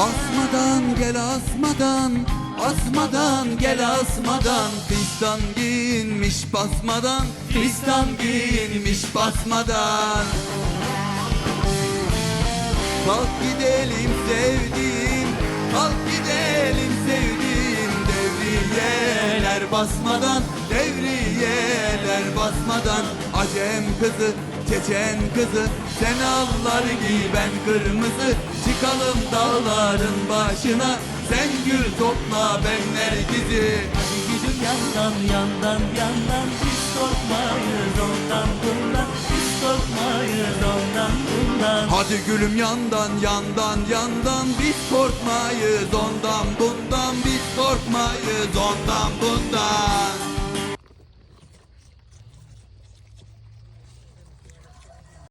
Asmadan gel asmadan Asmadan gel asmadan. Fistan giyinmiş basmadan Fistan giyinmiş basmadan. Kalk gidelim sevdiğim Kalk gidelim sevdiğim. Devriyeler basmadan Devriyeler basmadan. Acem kızı Çeçen kızı Sen allar giy ben kırmızı. Çıkalım dağların başına. Sen gül topla ben nergizi. Hadi gidin yandan yandan yandan. Biz korkmayız ondan bundan. Biz korkmayız ondan bundan. Hadi gülüm yandan yandan yandan. Biz korkmayız ondan bundan. Biz korkmayız ondan